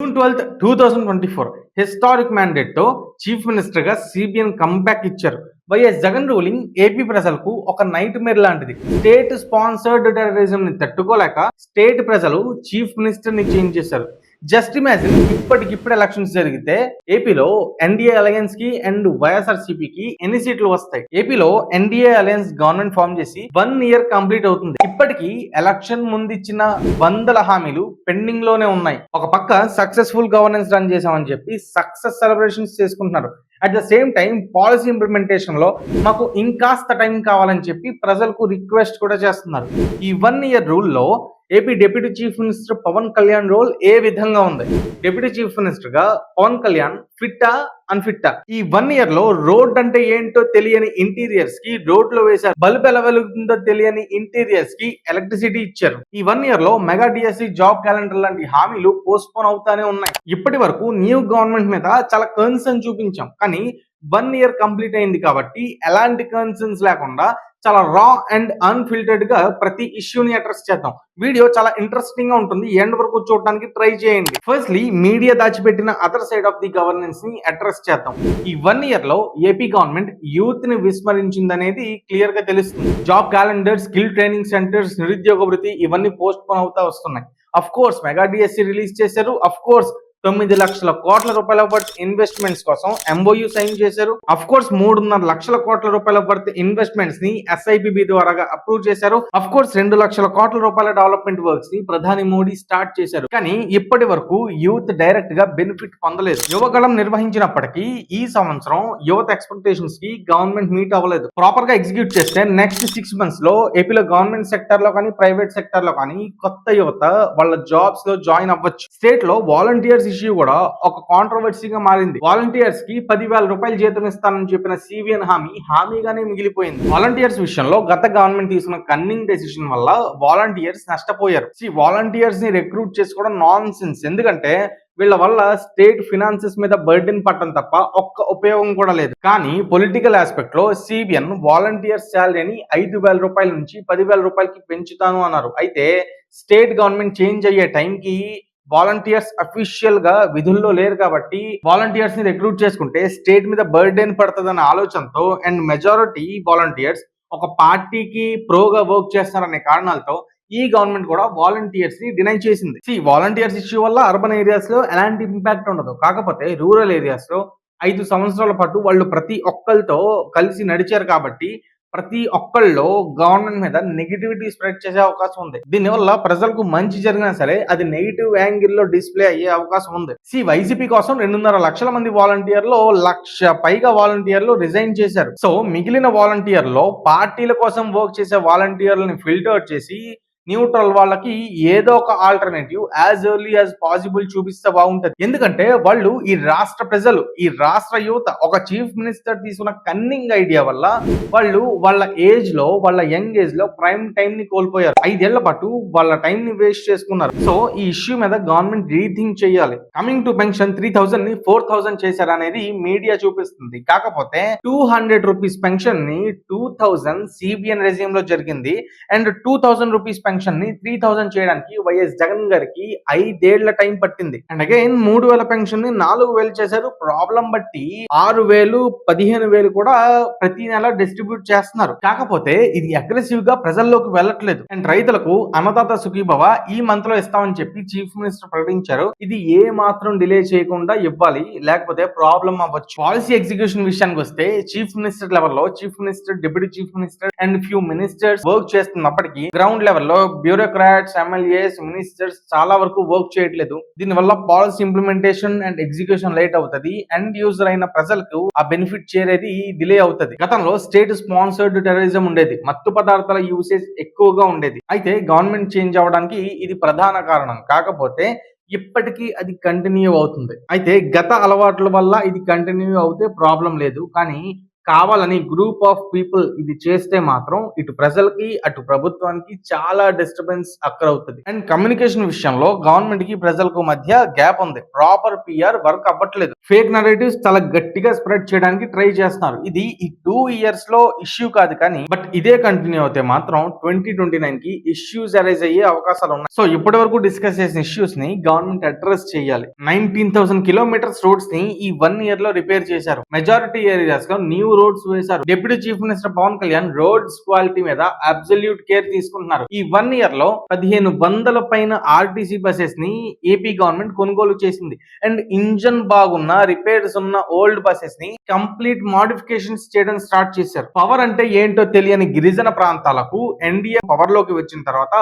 June twelfth two thousand twenty four historic మ్యాండేట్తో chief మినిస్టర్గా CBN comeback ఇచ్చారు. YS Jagan ruling AP ప్రజలకు ఒక nightmare లాంటిది. స్టేట్ స్పాన్సర్డ్ టెర్రరిజం ని తట్టుకోలేక స్టేట్ ప్రజలు చీఫ్ మినిస్టర్ని చేంజ్ చేశారు. జస్ట్ ఇమాజిన్ ఇప్పటికిప్పుడు ఎలక్షన్స్ జరిగితే ఏపీలో ఎన్డీఏ అలయన్స్కి అండ్ వైఎస్ఆర్ సిపికి ఎన్ని సీట్లు వస్తాయి? ఏపీలో ఎన్డీఏ అలయన్స్ గవర్నమెంట్ ఫామ్ చేసి వన్ ఇయర్ కంప్లీట్ అవుతుంది. ఇప్పటికీ ఎలక్షన్ ముందు ఇచ్చిన వందల హామీలు పెండింగ్లోనే ఉన్నాయి. ఒక పక్క సక్సెస్ఫుల్ గవర్నెన్స్ రన్ చేసామని చెప్పి సక్సెస్ సెలబ్రేషన్స్ చేసుకుంటున్నారు. At the same time policy ఇంప్లిమెంటేషన్లో మాకు ఇంకాస్త టైం కావాలని చెప్పి ప్రజలకు రిక్వెస్ట్ కూడా చేస్తున్నారు. ఈ one year రూల్లో AP deputy chief minister Pawan Kalyan role ఏ విధంగా ఉంది? డిప్యూటీ చీఫ్ మినిస్టర్గా పవన్ కళ్యాణ్ ఫిట్టా అన్ఫిట్టా? ఈ వన్ ఇయర్లో రోడ్ అంటే ఏంటో తెలియని ఇంటీరియర్స్కి రోడ్లో వేశారు. బల్బ్ ఎలా వెలుగుతుందో తెలియని ఇంటీరియర్స్కి ఎలక్ట్రిసిటీ ఇచ్చారు. ఈ వన్ ఇయర్లో మెగా డిఎస్సి జాబ్ క్యాలెండర్ లాంటి హామీలు పోస్ట్ పోన్ అవుతానే ఉన్నాయి. ఇప్పటి వరకు న్యూ గవర్నమెంట్ మీద చాలా కన్సర్న్ చూపించాం. కానీ వన్ ఇయర్ కంప్లీట్ అయింది కాబట్టి ఎలాంటి కన్సర్న్స్ లేకుండా చాలా రా అండ్ అన్ఫిల్టర్డ్గా ప్రతి ఇష్యూని అడ్రస్ చేద్దాం. వీడియో చాలా ఇంట్రెస్టింగ్గా ఉంటుంది. ఎండ్ వరకు చూడడానికి ట్రై చేయండి. ఫస్ట్లీ మీడియా దాచిపెట్టిన అదర్ సైడ్ ఆఫ్ ది గవర్నెన్స్ని అడ్రస్ చేద్దాం. ఈ వన్ ఇయర్లో ఏపీ గవర్నమెంట్ యూత్ని విస్మరించిందనేది క్లియర్గా తెలుస్తుంది. Job calendar skill training centres నిరుద్యోగ వృత్తి ఇవన్నీ పోస్ట్ పోన్ అవుతా వస్తున్నాయి. Of course mega DSC release చేశారు. అఫ్ కోర్స్ తొమ్మిది లక్షల కోట్ల రూపాయల వర్త్ ఇన్వెస్ట్మెంట్స్ కోసం ఎంఓయూ సైన్ చేశారు. అఫ్ కోర్స్ మూడున్నర లక్షల కోట్ల రూపాయల వర్త్ ఇన్వెస్ట్మెంట్స్ని ఎస్ఐపిబి ద్వారా అప్రూవ్ చేశారు. అఫ్ కోర్స్ రెండు లక్షల కోట్ల రూపాయల డెవలప్మెంట్ వర్క్స్ని ప్రధాని మోడీ స్టార్ట్ చేశారు. కానీ ఇప్పటి వరకు యూత్ డైరెక్ట్గా బెనిఫిట్ పొందలేదు. యువగళం నిర్వహించినప్పటికీ ఈ సంవత్సరం యువత ఎక్స్పెక్టేషన్స్కి గవర్నమెంట్ మీట్ అవ్వలేదు. ప్రాపర్గా ఎగ్జిక్యూట్ చేస్తే నెక్స్ట్ సిక్స్ మంత్స్లో ఏపీలో గవర్నమెంట్ సెక్టర్లో కానీ ప్రైవేట్ సెక్టర్లో కానీ కొత్త యువత వాళ్ళ జాబ్స్లో జాయిన్ అవ్వచ్చు. స్టేట్లో వాలంటీర్స్ ఇష్యూ కూడా ఒక కాంట్రవర్సీగా మారింది. వాలంటీర్స్కి పదివేల రూపాయలు జీతం ఇస్తానని చెప్పిన సివిఎన్ హామీ హామీగానే మిగిలిపోయింది. వాలంటీర్స్ విషయంలో గత గవర్నమెంట్ తీసుకున్న కన్నింగ్ డెసిషన్ వల్ల వాలంటీర్స్ నష్టపోయారు. వాలంటీర్స్ని రిక్రూట్ చేసుకోవడం నాన్ సెన్స్ ఎందుకంటే వీళ్ళ వల్ల స్టేట్ ఫినాన్సెస్ మీద బర్డెన్ పట్టడం తప్ప ఒక్క ఉపయోగం కూడా లేదు. కానీ పొలిటికల్ ఆస్పెక్ట్లో సిబిఎన్ వాలంటీర్ శాలరీని ఐదు వేల రూపాయల నుంచి పదివేల రూపాయలకి పెంచుతాను అన్నారు. అయితే స్టేట్ గవర్నమెంట్ చేంజ్ అయ్యే టైంకి వాలంటీర్స్ అఫీషియల్గా విధుల్లో లేరు కాబట్టి వాలంటీర్స్ని రిక్రూట్ చేసుకుంటే స్టేట్ మీద బర్డెన్ పడుతుందన్న ఆలోచనతో అండ్ మెజారిటీ వాలంటీర్స్ ఒక పార్టీకి ప్రోగా వర్క్ చేస్తారనే కారణాలతో ఈ గవర్నమెంట్ కూడా వాలంటీర్స్ని డినై చేసింది. సి వాలంటీర్స్ ఇష్యూ వల్ల అర్బన్ ఏరియాస్లో ఎలాంటి ఇంపాక్ట్ ఉండదు. కాకపోతే రూరల్ ఏరియాస్లో ఐదు సంవత్సరాల పాటు వాళ్ళు ప్రతి ఒక్కరితో కలిసి నడిచారు కాబట్టి ప్రతి ఒక్కళ్ళలో గవర్నమెంట్ మీద నెగిటివిటీ స్ప్రెడ్ చేసే అవకాశం ఉంది. దీనివల్ల ప్రజలకు మంచి జరిగినా సరే అది నెగిటివ్ యాంగిల్లో డిస్ప్లే అయ్యే అవకాశం ఉంది. సి వైసీపీ కోసం రెండున్నర లక్షల మంది వాలంటీర్లు లక్ష పైగా వాలంటీర్లు రిజైన్ చేశారు. సో మిగిలిన వాలంటీర్లో పార్టీల కోసం వర్క్ చేసే వాలంటీర్లని ఫిల్టర్ చేసి న్యూట్రల్ వాళ్ళకి ఏదో ఒక alternative as early as possible చూపిస్తే బాగుంటది. ఎందుకంటే వాళ్ళు ఈ రాష్ట్ర ప్రజలు ఈ రాష్ట్ర యువత ఒక చీఫ్ మినిస్టర్ తీసుకున్న కన్నింగ్ ఐడియా వల్ల వాళ్ళు వాళ్ళ ఏజ్లో వాళ్ళ యంగ్ ఏజ్లో ప్రైమ్ టైం ని కోల్పోయారు. ఐదేళ్ళ పాటు వాళ్ళ టైం ని వేస్ట్ చేసుకున్నారు. సో ఈ ఇష్యూ మీద గవర్నమెంట్ రీథింక్ చేయాలి. కమింగ్ టు పెన్షన్ త్రీ థౌసండ్ని ఫోర్ థౌసండ్ చేశారు అనేది మీడియా చూపిస్తుంది. కాకపోతే టూ హండ్రెడ్ రూపీస్ పెన్షన్ని టూ థౌసండ్ సిబిఎన్ రెజ్యూమ్లో జరిగింది. And two thousand rupees pension ని త్రీ థౌసండ్ చేయడానికి వైఎస్ జగన్ గారికి ఐదేళ్ళ టైం పట్టింది. అండ్ అగైన్ మూడు వేల పెన్షన్ని నాలుగు వేలు చేశారు. ప్రాబ్లం బట్టి ఆరు వేలు పదిహేను వేలు కూడా ప్రతి నెల డిస్ట్రిబ్యూట్ చేస్తున్నారు. కాకపోతే ఇది అగ్రెసివ్గా ప్రజల్లోకి వెళ్ళట్లేదు. అండ్ రైతులకు అన్నదాత సుఖీభవ ఈ మంత్లో ఇస్తామని చెప్పి చీఫ్ మినిస్టర్ ప్రకటించారు. ఇది ఏ మాత్రం డిలే చేయకుండా ఇవ్వాలి లేకపోతే ప్రాబ్లం అవ్వచ్చు. పాలసీ ఎగ్జిక్యూషన్ విషయానికి వస్తే చీఫ్ మినిస్టర్ లెవెల్లో chief minister deputy chief minister and few ministers work చేస్తున్నప్పటికీ గ్రౌండ్ లెవెల్లో బ్యూరోక్రాట్స్ ఎమ్మెల్యేస్ మినిస్టర్స్ చాలా వరకు వర్క్ చేయట్లేదు. దీనివల్ల policy implementation and execution late అవుతుంది. అండ్ యూజర్ అయిన ప్రజలకు ఆ బెనిఫిట్ చేరేది డిలే అవుతుంది. గతంలో స్టేట్ స్పాన్సర్డ్ టెర్రరిజం ఉండేది. మత్తు పదార్థాల యూసేజ్ ఎక్కువగా ఉండేది. అయితే గవర్నమెంట్ చేంజ్ అవడానికి ఇది ప్రధాన కారణం. కాకపోతే ఇప్పటికీ అది కంటిన్యూ అవుతుంది. అయితే గత అలవాట్ల వల్ల ఇది కంటిన్యూ అవుతే ప్రాబ్లం లేదు. కానీ కావాలని గ్రూప్ ఆఫ్ పీపుల్ ఇది చేస్తే మాత్రం ఇటు ప్రజలకి అటు ప్రభుత్వానికి చాలా డిస్టర్బెన్స్ అక్కర్ అవుతుంది అండ్ కమ్యూనికేషన్ విషయంలో గవర్నమెంట్కి ప్రజలకు మధ్య గ్యాప్ ఉంది. ప్రాపర్ పిఆర్ వర్క్ అవ్వట్లేదు. ఫేక్ నరేటివ్స్ చాలా గట్టిగా స్ప్రెడ్ చేయడానికి ట్రై చేస్తున్నారు. ఇది ఈ టూ ఇయర్స్లో ఇష్యూ కాదు కానీ బట్ ఇదే కంటిన్యూ అవుతే మాత్రం ట్వంటీ ట్వంటీ నైన్కి ఇష్యూస్ అరైజ్ అయ్యే అవకాశాలు ఉన్నాయి. సో ఇప్పటి వరకు డిస్కస్ చేసిన ఇష్యూస్ని గవర్నమెంట్ అడ్రస్ చేయాలి. నైన్టీన్ థౌసండ్ కిలోమీటర్స్ రోడ్స్ని ఈ వన్ ఇయర్లో రిపేర్ చేశారు. మెజారిటీ ఏరియాస్లో న్యూ రోడ్స్ వేశారు. Deputy chief minister Pawan Kalyan roads quality మీద అబ్సల్యూట్ కేర్ తీసుకుంటున్నారు. ఈ వన్ ఇయర్లో పదిహేను వందల పైన ఆర్టీసీ బసెస్ని ఏపీ గవర్నమెంట్ కొనుగోలు చేసింది. అండ్ ఇంజన్ బాగున్న రిపేర్స్ ఉన్న ఓల్డ్ బసెస్ని కంప్లీట్ మోడిఫికేషన్స్ చేయడం స్టార్ట్ చేశారు. పవర్ అంటే ఏంటో తెలియని గిరిజన ప్రాంతాలకు ఎన్డీఏ పవర్లోకి వచ్చిన తర్వాత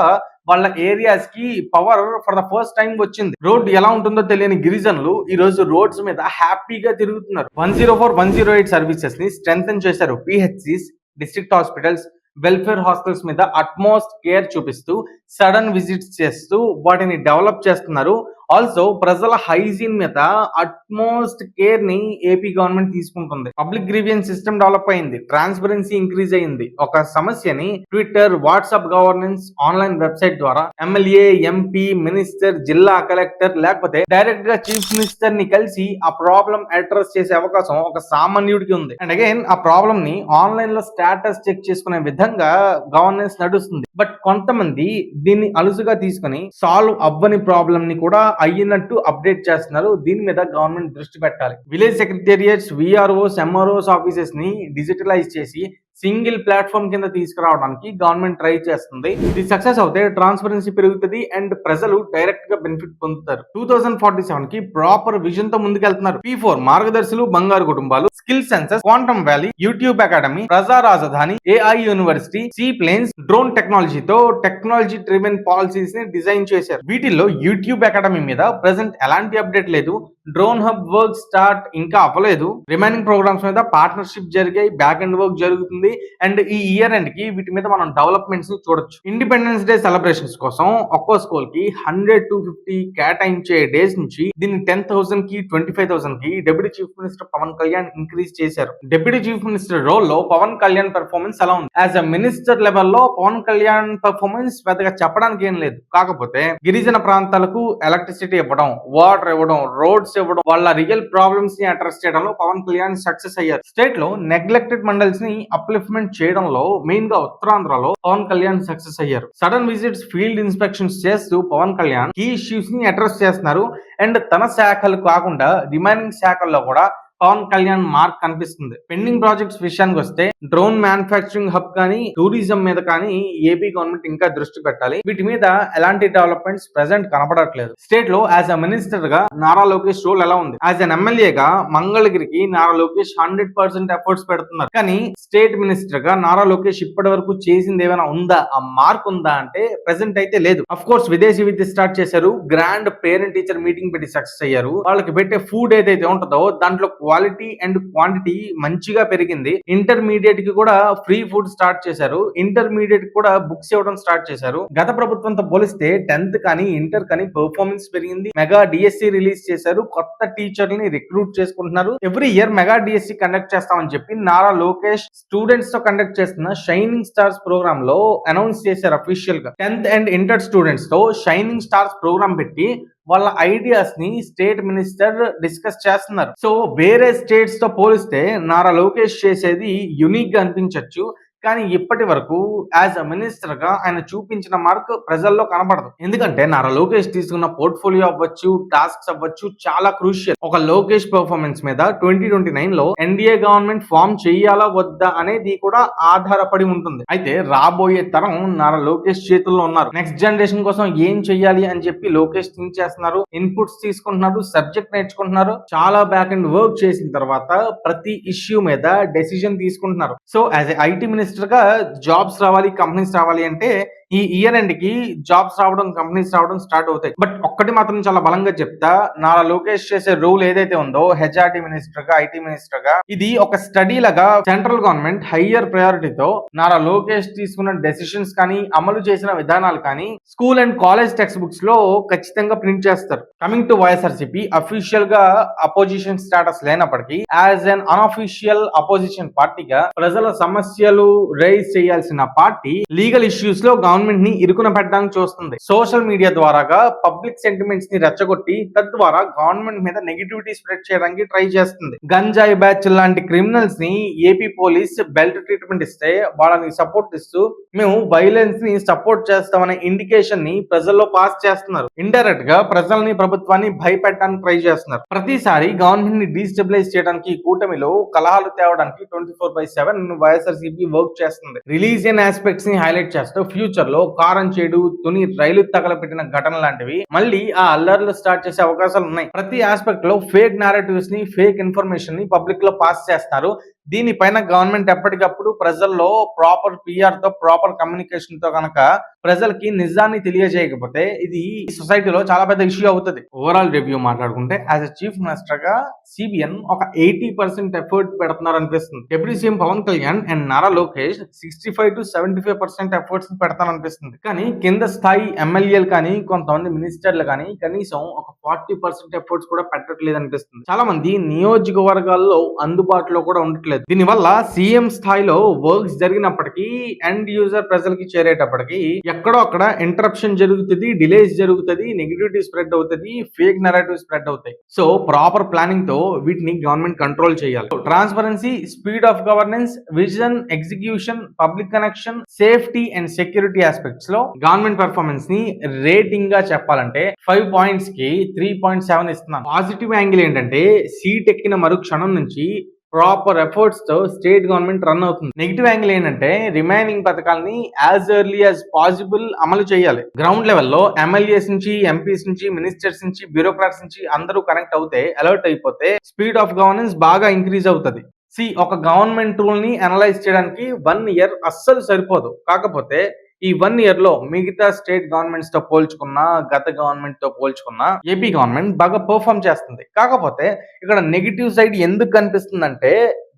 వాళ్ళ ఏరియాస్కి power for the first time వచ్చింది. రోడ్ ఎలా ఉంటుందో తెలియని గిరిజనులు ఈ రోజు రోడ్స్ మీద హ్యాపీగా తిరుగుతున్నారు. One zero four one zero eight సర్వీసెస్ని strength చేశారు PHCs district hospitals welfare hostels మీద అట్మోస్ట్ కేర్ చూపిస్తూ సడన్ విజిట్స్ చేస్తూ వాటిని డెవలప్ చేస్తున్నారు. ఆల్సో ప్రజల హైజీన్ మీద అట్మోస్ట్ కేర్ని ఏపీ గవర్నమెంట్ తీసుకుంటుంది. పబ్లిక్ గ్రీవియన్స్ సిస్టమ్ డెవలప్ అయింది. ట్రాన్స్పరెన్సీ ఇంక్రీజ్ అయింది. ఒక సమస్యని Twitter WhatsApp governance online website ద్వారా ఎమ్మెల్యే ఎంపీ మినిస్టర్ జిల్లా కలెక్టర్ లేకపోతే డైరెక్ట్గా చీఫ్ మినిస్టర్ని కలిసి ఆ ప్రాబ్లం అడ్రస్ చేసే అవకాశం ఒక సామాన్యుడికి ఉంది. అండ్ అగైన్ ఆ ప్రాబ్లం ని ఆన్లైన్లో స్టేటస్ చెక్ చేసుకునే విధంగా గవర్నెన్స్ నడుస్తుంది. బట్ కొంతమంది దీన్ని అలుసుగా తీసుకుని సాల్వ్ అవ్వని ప్రాబ్లం ని కూడా అయ్యినట్టు అప్డేట్ చేస్తున్నారు. దీని మీద గవర్నమెంట్ దృష్టి పెట్టాలి. విలేజ్ సెక్రటేరియట్స్ విఆర్ఓస్ ఎంఆర్ఓస్ ఆఫీసెస్ని డిజిటలైజ్ చేసి సింగిల్ ప్లాట్ఫామ్ కింద తీసుకురావడానికి గవర్నమెంట్ ట్రై చేస్తుంది. ఇది సక్సెస్ అవుతే ట్రాన్స్పరెన్సీ పెరుగుతుంది అండ్ ప్రజలు డైరెక్ట్గా బెనిఫిట్ పొందుతారు. టూ థౌసండ్ ఫార్టీ సెవెన్కి ప్రాపర్ విజన్తో ముందుకెళ్తున్నారు. పీ ఫోర్ మార్గదర్శులు బంగారు కుటుంబాలు skill census quantum valley YouTube academy ప్రజా రాజధాని AI university sea planes drone టెక్నాలజీతో టెక్నాలజీ డ్రివెన్ పాలసీస్ని డిజైన్ చేశారు. వీటిల్లో యూట్యూబ్ అకాడమీ మీద ప్రెసెంట్ ఎలాంటి అప్డేట్ లేదు. డ్రోన్ హబ్ వర్క్ స్టార్ట్ ఇంకా అవ్వలేదు. రిమైనింగ్ ప్రోగ్రామ్స్ మీద పార్ట్నర్షిప్ జరిగాయి. బ్యాక్ అండ్ వర్క్ జరుగుతుంది. అండ్ ఈ ఇయర్ ఎండ్కి వీటి మీద మనం డెవలప్మెంట్స్ని చూడొచ్చు. ఇండిపెండెన్స్ డే సెలబ్రేషన్స్ కోసం ఒక్కో స్కూల్కి హండ్రెడ్ టు ఫిఫ్టీ కేటాయించే డేస్ నుంచి దీన్ని టెన్ థౌసండ్కి twenty five థౌసండ్కి deputy chief minister Pawan Kalyan increase చేశారు. డిప్యూటీ చీఫ్ మినిస్టర్ రోల్లో పవన్ కళ్యాణ్ పెర్ఫార్మెన్స్ ఎలా ఉంది? యాజ్ అ మినిస్టర్ లెవెల్లో పవన్ కళ్యాణ్ పెర్ఫార్మెన్స్ పెద్దగా చెప్పడానికి ఏం లేదు. కాకపోతే గిరిజన ప్రాంతాలకు ఎలక్ట్రిసిటీ ఇవ్వడం వాటర్ ఇవ్వడం రోడ్స్ ఇవ్వడం వాళ్ళ రియల్ ప్రాబ్లమ్స్ని అడ్రస్ చేయడంలో పవన్ కళ్యాణ్ సక్సెస్ అయ్యారు. స్టేట్లో నెగ్లెక్టెడ్ మండల్స్ని అప్లిఫ్ట్మెంట్ చేయడంలో మెయిన్గా ఉత్తరాంధ్రలో పవన్ కళ్యాణ్ సక్సెస్ అయ్యారు. సడన్ విజిట్స్ ఫీల్డ్ ఇన్స్పెక్షన్స్ చేస్తూ పవన్ కళ్యాణ్ ఈ ఇష్యూస్ని అడ్రస్ చేస్తున్నారు. అండ్ తన శాఖలు కాకుండా రిమైనింగ్ శాఖల్లో కూడా పవన్ కళ్యాణ్ మార్క్ కనిపిస్తుంది. పెండింగ్ ప్రాజెక్ట్స్ విషయానికి వస్తే డ్రోన్ మ్యానుఫాక్చరింగ్ హబ్ కానీ టూరిజం మీద కానీ ఏపీ గవర్నమెంట్ ఇంకా దృష్టి పెట్టాలి. వీటి మీద ఎలాంటి డెవలప్మెంట్స్ ప్రెసెంట్ కనపడట్లేదు స్టేట్లో యాజ్ అ మినిస్టర్గా నారా లోకేష్ రోల్ ఎలా ఉంది? యాజ్ అన్ ఎమ్మెల్యేగా మంగళగిరికి Nara Lokesh hundred percent efforts పెడుతున్నారు. కానీ స్టేట్ మినిస్టర్గా నారా లోకేష్ ఇప్పటి వరకు చేసింది ఏమైనా ఉందా? ఆ మార్క్ ఉందా అంటే ప్రెసెంట్ అయితే లేదు. అఫ్ కోర్స్ విదేశీ విద్య స్టార్ట్ చేశారు. గ్రాండ్ పేరెంట్ టీచర్ మీటింగ్ పెట్టి సక్సెస్ అయ్యారు. వాళ్ళకి పెట్టే ఫుడ్ ఏదైతే ఉంటుందో దాంట్లో క్వాలిటీ అండ్ క్వాంటిటీ మంచిగా పెరిగింది. ఇంటర్మీడియట్కి కూడా ఫ్రీ ఫుడ్ స్టార్ట్ చేశారు. ఇంటర్మీడియట్ కూడా బుక్స్ ఇవ్వడం స్టార్ట్ చేశారు. గత ప్రభుత్వంతో పోలిస్తే టెన్త్ కానీ ఇంటర్ కానీ పర్ఫార్మెన్స్ పెరిగింది. మెగా డిఎస్సి రిలీజ్ చేశారు. కొత్త టీచర్లని రిక్రూట్ చేసుకుంటున్నారు. Every year mega DSC conduct చేస్తామని చెప్పి నారా లోకేష్ స్టూడెంట్స్తో కండక్ట్ చేస్తున్న షైనింగ్ స్టార్స్ ప్రోగ్రామ్లో అనౌన్స్ చేశారు అఫీషియల్గా. టెన్త్ అండ్ ఇంటర్ స్టూడెంట్స్తో షైనింగ్ స్టార్స్ ప్రోగ్రామ్ పెట్టి వాళ్ళ ఐడియాస్ని స్టేట్ మినిస్టర్ డిస్కస్ చేస్తున్నారు. సో వేరే స్టేట్స్తో పోలిస్తే నారా లోకేష్ చేసేది యునిక్గా అనిపించవచ్చు కానీ ఇప్పటి వరకు యాజ్ అ మినిస్టర్గా ఆయన చూపించిన మార్క్ ప్రజల్లో కనపడదు ఎందుకంటే నారా లోకేష్ తీసుకున్న పోర్ట్ఫోలియో అవ్వచ్చు టాస్క్స్ అవ్వచ్చు చాలా క్రూషియల్ ఒక లోకేష్ పెర్ఫార్మెన్స్ మీద ట్వంటీ ట్వంటీ నైన్లో ఎన్డీఏ గవర్నమెంట్ ఫామ్ చేయాలా వద్దా అనేది కూడా ఆధారపడి ఉంటుంది. అయితే రాబోయే తరం నారా లోకేష్ చేతుల్లో ఉన్నారు. నెక్స్ట్ జనరేషన్ కోసం ఏం చెయ్యాలి అని చెప్పి లోకేష్ థింక్ చేస్తున్నారు. ఇన్పుట్స్ తీసుకుంటున్నారు సబ్జెక్ట్ నేర్చుకుంటున్నారు. చాలా బ్యాక్ అండ్ వర్క్ చేసిన తర్వాత ప్రతి ఇష్యూ మీద డెసిజన్ తీసుకుంటున్నారు. సో యాజ్ ఐటీ మినిస్టర్ గా జాబ్స్ రావాలి కంపెనీస్ రావాలి అంటే ఈ ఇయర్ ఎండ్కి జాబ్స్ రావడం కంపెనీస్ రావడం స్టార్ట్ అవుతాయి. బట్ ఒక్కటి మాత్రం చాలా బలంగా చెప్తా నారా లోకేష్ చేసే రూల్ ఏదైతే ఉందో హెచ్ఆర్టీ మినిస్టర్గా ఐటీ మినిస్టర్గా ఇది ఒక స్టడీ లాగా సెంట్రల్ గవర్నమెంట్ హయ్యర్ ప్రయారిటీతో నారా లోకేష్ తీసుకున్న డెసిషన్స్ కానీ అమలు చేసిన విధానాలు కానీ స్కూల్ అండ్ కాలేజ్ టెక్స్ట్ బుక్స్లో ఖచ్చితంగా ప్రింట్ చేస్తారు. కమింగ్ టు వైఎస్ఆర్సీపీ అఫీషియల్గా అపోజిషన్ స్టేటస్ లేనప్పటికీ యాజ్ అన్ అన్అఫీషియల్ అపోజిషన్ పార్టీగా ప్రజల సమస్యలు రైజ్ చేయాల్సిన పార్టీ లీగల్ ఇష్యూస్లో గవర్నమెంట్ గవర్నమెంట్ని ఇరుకున పెట్టడానికి చూస్తుంది. సోషల్ మీడియా ద్వారాగా పబ్లిక్ సెంటిమెంట్స్ని రెచ్చగొట్టి తద్వారా గవర్నమెంట్ మీద నెగిటివిటీ స్ప్రెడ్ చేయడానికి ట్రై చేస్తుంది. గంజాయి బ్యాచ్ లాంటి క్రిమినల్స్ని ఏపీ పోలీస్ బెల్ట్ ట్రీట్మెంట్ ఇస్తే వాళ్ళని సపోర్ట్ ఇస్తూ మేము వైలెన్స్ని సపోర్ట్ చేస్తామనే ఇండికేషన్ని ప్రజల్లో పాస్ చేస్తున్నారు. ఇండైరెక్ట్గా ప్రజల్ని ప్రభుత్వాన్ని భయపెట్టడానికి ట్రై చేస్తున్నారు. ప్రతిసారి గవర్నమెంట్ని డిస్టెబిలైజ్ చేయడానికి కూటమిలో కలహాలు తేవడానికి twenty four by seven YSRCP work చేస్తుంది. రిలీజియన్ ఆస్పెక్ట్స్ని హైలైట్ చేస్తూ ఫ్యూచర్ లో కారం చేడు తుని రైలు తగలపెట్టిన ఘటన లాంటివి మళ్ళీ ఆ అల్లర్లు స్టార్ట్ చేసే అవకాశాలు ఉన్నాయి. ప్రతి ఆస్పెక్ట్లో ఫేక్ నారేటివ్స్ని ఫేక్ ఇన్ఫర్మేషన్ని పబ్లిక్లో పాస్ చేస్తారు. దీనిపైన గవర్నమెంట్ ఎప్పటికప్పుడు ప్రజల్లో ప్రాపర్ పిఆర్తో ప్రాపర్ కమ్యూనికేషన్తో కనుక ప్రజలకి నిజాన్ని తెలియజేయకపోతే ఇది సొసైటీలో చాలా పెద్ద ఇష్యూ అవుతుంది. ఓవరాల్ రివ్యూ మాట్లాడుకుంటే యాజ్ అ చీఫ్ మినిస్టర్గా సిబిఎన్ ఒక ఎయిటీ పర్సెంట్ ఎఫర్ట్ పెడుతున్నారు అనిపిస్తుంది. Deputy CM Pavan Kalyan and Nara Lokesh sixty five to seventy five percent efforts పెడతాను అనిపిస్తుంది. కానీ కింద స్థాయి ఎమ్మెల్యేలు కానీ కొంతమంది మినిస్టర్లు కానీ కనీసం ఒక ఫార్టీ పర్సెంట్ ఎఫర్ట్స్ కూడా పెట్టట్లేదు అనిపిస్తుంది. చాలా మంది నియోజకవర్గాల్లో అందుబాటులో కూడా ఉండట్లేదు. దీనివల్ల సీఎం స్థాయిలో వర్క్స్ జరిగినప్పటికీ ఎండ్ యూజర్ ప్రజలకి చేరేటప్పటికి ఎక్కడో అక్కడ ఇంటరప్షన్ జరుగుతుంది డిలేస్ జరుగుతుంది నెగిటివిటీ స్ప్రెడ్ అవుతుంది ఫేక్ నెరేటివ్ స్ప్రెడ్ అవుతాయి. సో ప్రాపర్ ప్లానింగ్తో వీటిని గవర్నమెంట్ కంట్రోల్ చేయాలి. Transparency speed of governance vision execution public connection safety and security ఆస్పెక్ట్స్లో government పెర్ఫార్మెన్స్ని రేటింగ్గా చెప్పాలంటే ఫైవ్ పాయింట్స్కి త్రీ పాయింట్ సెవెన్ ఇస్తున్నాను. పాజిటివ్ యాంగిల్ ఏంటంటే సీట్ ఎక్కిన మరు క్షణం నుంచి ప్రాపర్ ఎఫర్ట్స్తో స్టేట్ గవర్నమెంట్ రన్ అవుతుంది. నెగిటివ్ యాంగిల్ ఏంటంటే రిమైనింగ్ పథకాలని యాజ్ ఎర్లీ యాజ్ పాసిబుల్ అమలు చేయాలి. గ్రౌండ్ లెవెల్లో ఎమ్మెల్యేస్ నుంచి ఎంపీస్ నుంచి మినిస్టర్స్ నుంచి బ్యూరోక్రాట్స్ నుంచి అందరూ కనెక్ట్ అవుతే అలర్ట్ అయిపోతే స్పీడ్ ఆఫ్ గవర్నెన్స్ బాగా ఇంక్రీజ్ అవుతుంది. సి ఒక గవర్నమెంట్ రూల్ని అనలైజ్ చేయడానికి వన్ ఇయర్ అస్సలు సరిపోదు. కాకపోతే ఈ వన్ ఇయర్లో మిగతా స్టేట్ గవర్నమెంట్స్తో పోల్చుకున్నా గత గవర్నమెంట్తో పోల్చుకున్నా ఏపీ గవర్నమెంట్ బాగా పర్ఫామ్ చేస్తుంది. కాకపోతే ఇక్కడ నెగిటివ్ సైడ్ ఎందుకు కనిపిస్తుందంటే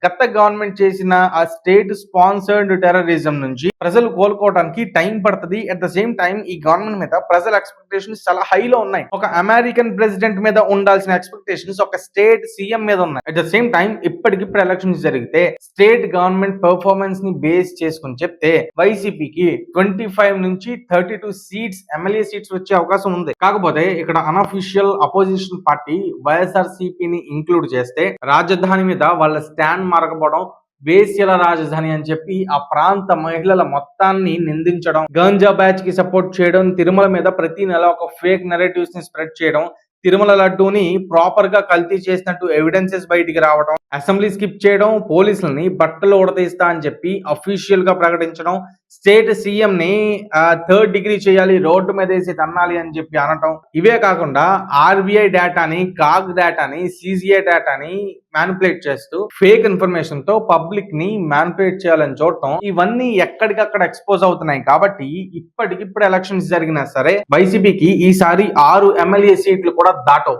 గత గవర్నమెంట్ చేసిన ఆ స్టేట్ స్పాన్సర్డ్ టెర్రరిజం నుంచి ప్రజలు కోలుకోవడానికి టైం పడుతుంది. అట్ ద సేమ్ టైం ఈ గవర్నమెంట్ మీద ప్రజల ఎక్స్పెక్టేషన్స్ చాలా హైలో ఉన్నాయి. ఒక అమెరికన్ ప్రెసిడెంట్ మీద ఉండాల్సిన ఎక్స్పెక్టేషన్స్ ఒక స్టేట్ సీఎం మీద ఉన్నాయి. అట్ ద సేమ్ టైం ఇప్పటికిప్పుడు ఎలక్షన్స్ జరిగితే స్టేట్ గవర్నమెంట్ పర్ఫార్మెన్స్ని బేస్ చేసుకుని చెప్తే వైసీపీకి ట్వంటీ ఫైవ్ నుంచి thirty two seats MLA seats వచ్చే అవకాశం ఉంది. కాకపోతే ఇక్కడ అనఫిషియల్ అపోజిషన్ పార్టీ వైఎస్ఆర్ని ఇంక్లూడ్ చేస్తే రాజధాని మీద వాళ్ళ స్టాండ్ మారకపోవడం వేశ్యల రాజధాని అని చెప్పి ఆ ప్రాంత మహిళల మొత్తాన్ని నిందించడం గంజా బ్యాచ్కి సపోర్ట్ చేయడం తిరుమల మీద ప్రతి నెల ఒక ఫేక్ నెరేటివ్స్ని స్ప్రెడ్ చేయడం తిరుమల లడ్డూని ప్రాపర్గా కల్తీ చేసినట్టు ఎవిడెన్సెస్ బయటికి రావడం అసెంబ్లీ స్కిప్ చేయడం పోలీసులని బట్టలు ఉడతీస్తా అని చెప్పి అఫీషియల్గా ప్రకటించడం స్టేట్ సీఎం ని థర్డ్ డిగ్రీ చేయాలి రోడ్డు మీద వేసి తన్నాలి అని చెప్పి అనటం ఇవే కాకుండా ఆర్బీఐ డేటాని కాగ్ డేటాని సిజిఐ డేటాని మ్యానిపులేట్ చేస్తూ ఫేక్ ఇన్ఫర్మేషన్తో పబ్లిక్ని మ్యానిపులేట్ చేయాలని చూడటం ఇవన్నీ ఎక్కడికక్కడ ఎక్స్పోజ్ అవుతున్నాయి కాబట్టి ఇప్పటికిప్పుడు ఎలక్షన్స్ జరిగినా సరే వైసీపీకి ఈసారి ఆరు ఎమ్మెల్యే సీట్లు కూడా దాటవు.